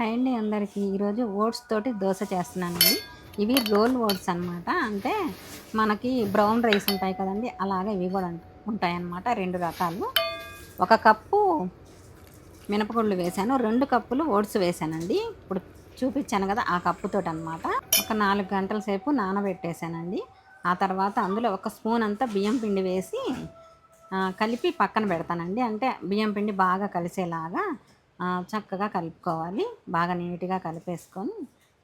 Hi అండి అందరికీ. ఈరోజు ఓట్స్ తోటి దోశ చేస్తున్నానండి. ఇవి రోల్ ఓట్స్ అనమాట అంటే మనకి బ్రౌన్ రైస్ ఉంటాయి కదండి అలాగే ఇవి కూడా ఉంటాయి అన్నమాట రెండు రకాలు. ఒక కప్పు మినపగుళ్ళు వేశాను. రెండు కప్పులు ఓట్స్ వేసానండి ఇప్పుడు చూపించాను కదా ఆ కప్పుతో అనమాట ఒక నాలుగు గంటల సేపు నానబెట్టేశానండి. ఆ తర్వాత అందులో ఒక స్పూన్ అంతా బియ్యం పిండి వేసి కలిపి పక్కన పెడతానండి. అంటే బియ్యం పిండి బాగా కలిసేలాగా చక్కగా కలుపుకోవాలి. బాగా నీట్గా కలిపేసుకొని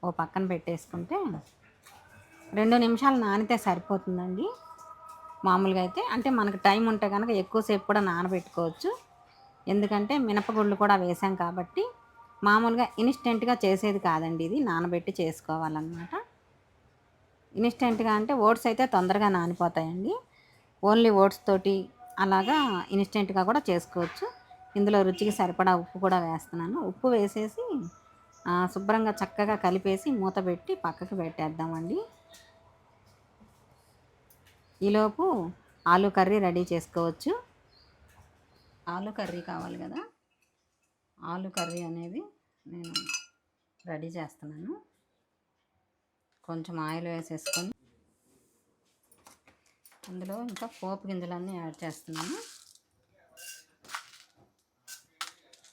ఓ పక్కన పెట్టేసుకుంటే రెండు నిమిషాలు నానితే సరిపోతుందండి. మామూలుగా అయితే అంటే మనకు టైం ఉంటే కనుక ఎక్కువసేపు కూడా నానబెట్టుకోవచ్చు. ఎందుకంటే మినపగుళ్ళు కూడా వేసాం కాబట్టి మామూలుగా ఇన్స్టెంట్గా చేసేది కాదండి ఇది. నానబెట్టి చేసుకోవాలన్నమాట. ఇన్స్టెంట్గా అంటే ఓట్స్ అయితే తొందరగా నానిపోతాయండి. ఓన్లీ ఓట్స్ తోటి అలాగా ఇన్స్టెంట్గా కూడా చేసుకోవచ్చు. ఇందులో రుచికి సరిపడా ఉప్పు కూడా వేస్తున్నాను. ఉప్పు వేసేసి శుభ్రంగా చక్కగా కలిపేసి మూత పెట్టి పక్కకు పెట్టేద్దామండి. ఈలోపు ఆలు కర్రీ రెడీ చేసుకోవచ్చు. ఆలు కర్రీ కావాలి కదా? ఆలు కర్రీ అనేది నేను రెడీ చేస్తున్నాను. కొంచెం ఆయిల్ వేసేసుకొని అందులో ఇంకా పోపు గింజలన్నీ యాడ్ చేస్తున్నాను.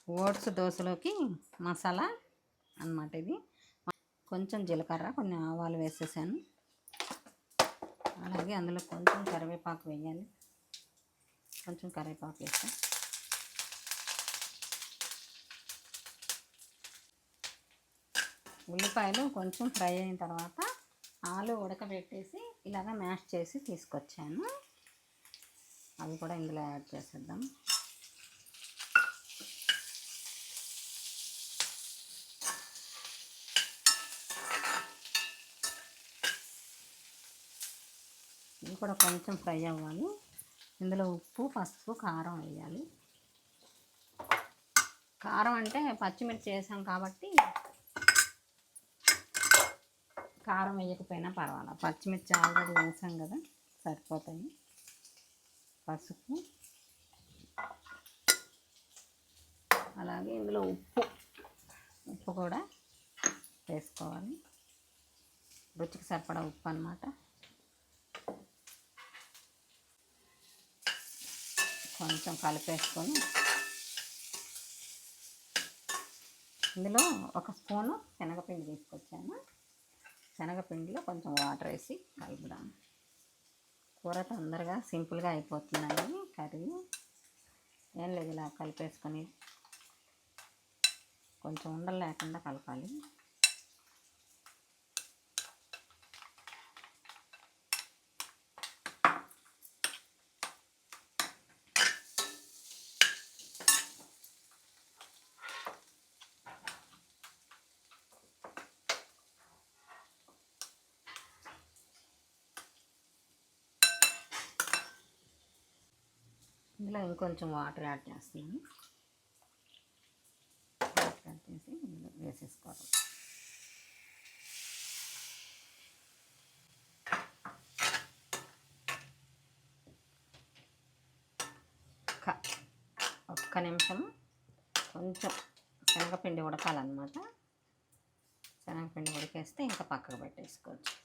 ఓట్స్ దోశలోకి మసాలా అనమాట ఇది. కొంచెం జీలకర్ర కొన్ని ఆవాలు వేసేసాను. అలాగే అందులో కొంచెం కరివేపాకు వేయాలి. కొంచెం కరివేపాకు వేస్తాను ఉల్లిపాయలు కొంచెం ఫ్రై అయిన తర్వాత ఆలు ఉడకబెట్టేసి ఇలాగ మ్యాష్ చేసి తీసుకొచ్చాను. అవి కూడా ఇందులో యాడ్ చేసేద్దాం. ఇది కూడా కొంచెం ఫ్రై అవ్వాలి. ఇందులో ఉప్పు పసుపు కారం వేయాలి. కారం అంటే పచ్చిమిర్చి వేసాం కాబట్టి కారం వేయకపోయినా పర్వాలేదు. పచ్చిమిర్చి ఆల్రెడీ వేసాం కదా సరిపోతాయి. పసుపు. అలాగే ఇందులో ఉప్పు ఉప్పు కూడా వేసుకోవాలి. రుచికి సరిపడా ఉప్పు అనమాట కొంచెం కలిపేసుకొని ఇందులో ఒక స్పూను శనగపిండి తీసుకొచ్చాను. శనగపిండిలో కొంచెం వాటర్ వేసి కలుపుదాం. కూర తొందరగా సింపుల్గా అయిపోతుందండి కర్రీ. ఏం లేదు ఇలా కలిపేసుకొని కొంచెం ఉండలు లేకుండా కలపాలి. ఇందులో ఇంకొంచెం వాటర్ యాడ్ చేస్తున్నాను. వాటర్ యాడ్ చేసి ఇందులో వేసేసుకోవాలి. ఒక్క నిమిషం కొంచెం శనగపిండి ఉడకాలన్నమాట. శనగపిండి ఉడికేస్తే ఇంకా పక్కకు పెట్టేసుకోవచ్చు.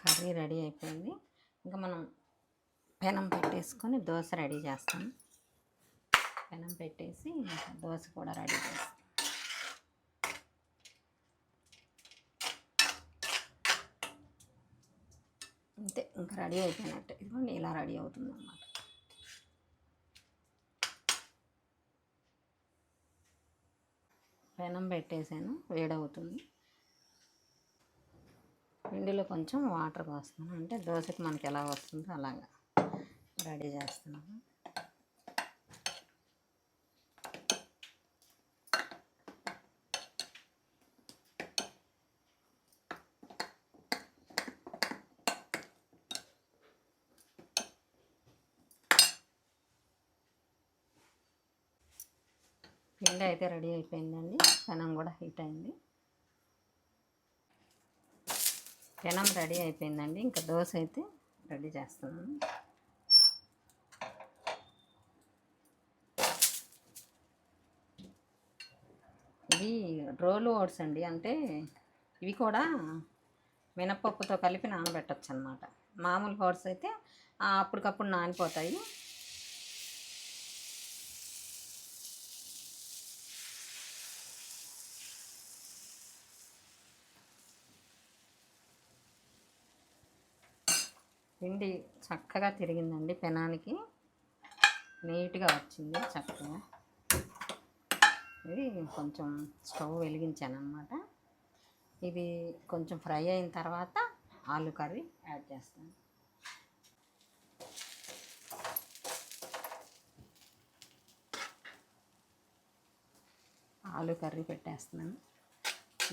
కర్రీ రెడీ అయిపోయింది. ఇంకా మనం పెనం పెట్టేసుకొని దోశ రెడీ చేస్తాం. పెనం పెట్టేసి దోశ కూడా రెడీ చేస్తాం. అంతే ఇంకా రెడీ అయిపోయినట్టు. ఇదిగోండి ఇలా రెడీ అవుతుంది అన్నమాట పెనం పెట్టేసాను వేడవుతుంది. పిండిలో కొంచెం వాటర్ పోస్తున్నాను. అంటే దోశకి మనకి ఎలా వస్తుందో అలాగా రెడీ చేస్తున్నాను. పిండి అయితే రెడీ అయిపోయిందండి. పెనం కూడా హీట్ అయింది. పెనం రెడీ అయిపోయిందండి. ఇంకా దోశ అయితే రెడీ చేస్తున్నాను. ఇవి రోలు ఓట్స్ అండి. అంటే ఇవి కూడా మినపప్పుతో కలిపి నానబెట్టచ్చు అనమాట మామూలు ఓట్స్ అయితే అప్పటికప్పుడు నానిపోతాయి. పిండి చక్కగా తిరిగిందండి పెనానికి నీట్గా వచ్చింది చక్కగా. ఇది కొంచెం స్టవ్ వెలిగించాను అనమాట ఇది కొంచెం ఫ్రై అయిన తర్వాత ఆలు కర్రీ యాడ్ చేస్తాను. ఆలు కర్రీ పెట్టేస్తున్నాను.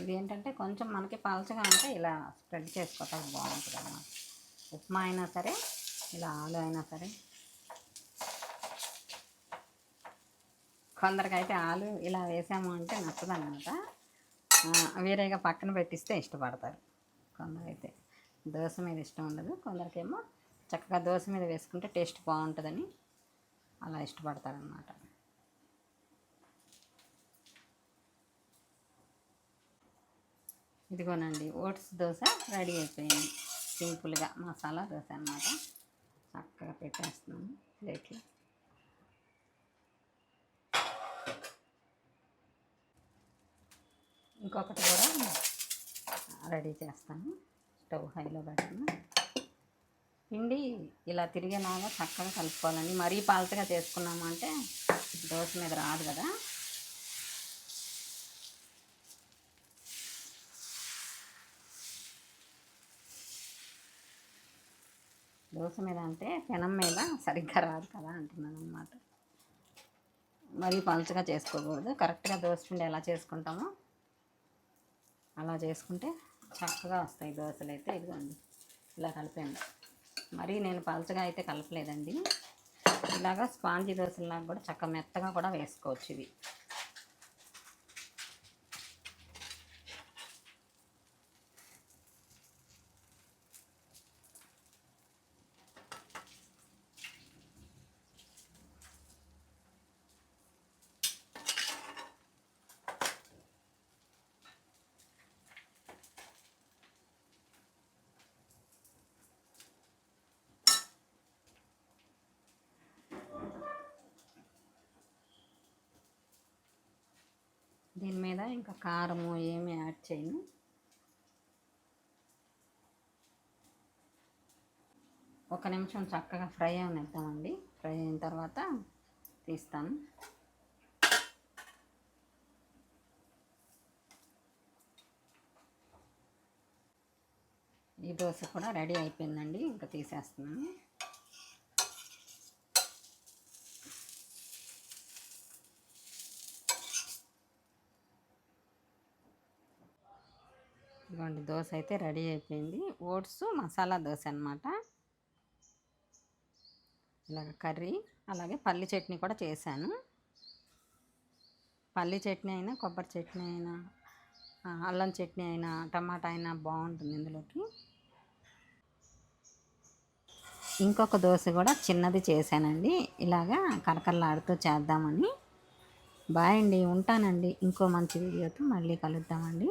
ఇది ఏంటంటే కొంచెం మనకి పలచగా ఉంటే ఇలా స్ప్రెడ్ చేసుకోవటం బాగుంటుంది అన్నమాట ఉప్మా అయినా సరే ఇలా ఆలు అయినా సరే. కొందరికైతే ఆలు ఇలా వేసాము అంటే నచ్చదన్నమాట వేరేగా పక్కన పెట్టిస్తే ఇష్టపడతారు. కొందరైతే దోశ మీద ఇష్టం ఉండదు కొందరికేమో చక్కగా దోశ మీద వేసుకుంటే టేస్ట్ బాగుంటుందని అలా ఇష్టపడతారనమాట. ఇదిగోనండి ఓట్స్ దోశ రెడీ అయిపోయింది. సింపుల్గా మసాలా దోశ అన్నమాట. చక్కగా పెట్టేస్తున్నాము ప్లేట్లో. ఇంకొకటి కూడా రెడీ చేస్తాను. స్టవ్ హైలో పెట్టాను పిండి ఇలా తిరిగేలాగా చక్కగా కలుపుకోవాలండి. మరీ పాలసగా చేసుకున్నామంటే దోశ మీద రాదు కదా. దోశ మీద అంటే పెనం మీద సరిగ్గా రాదు కదా అంటున్నాను అనమాట మరీ పలుచగా చేసుకోకూడదు. కరెక్ట్గా దోశ పిండి ఎలా చేసుకుంటామో అలా చేసుకుంటే చక్కగా వస్తాయి దోశలు అయితే. ఇదిగోండి ఇలా కలిపాను. మరీ నేను పలుచగా అయితే కలపలేదండి. ఇలాగా స్పాంజీ దోశలాగా కూడా చక్క మెత్తగా కూడా వేసుకోవచ్చు ఇది దీని మీద ఇంకా కారము ఏమి యాడ్ చేయను. ఒక నిమిషం చక్కగా ఫ్రై అవనిద్దామండి. ఫ్రై అయిన తర్వాత తీస్తాను. ఈ దోశ కూడా రెడీ అయిపోయిందండి. ఇంకా తీసేస్తున్నాను. ఇదిగోండి దోశ అయితే రెడీ అయిపోయింది. ఓట్స్ మసాలా దోశ అనమాట ఇలాగ కర్రీ అలాగే పల్లి చట్నీ కూడా చేశాను. పల్లి చట్నీ అయినా కొబ్బరి చట్నీ అయినా అల్లం చట్నీ అయినా టమాటా అయినా బాగుంటుంది ఇందులోకి. ఇంకొక దోశ కూడా చిన్నది చేశానండి. ఇలాగా కరకరలాడుతూ చేద్దామని. బాయ్ అండి ఉంటానండి. ఇంకో మంచి వీడియోతో మళ్ళీ కలుద్దామండి.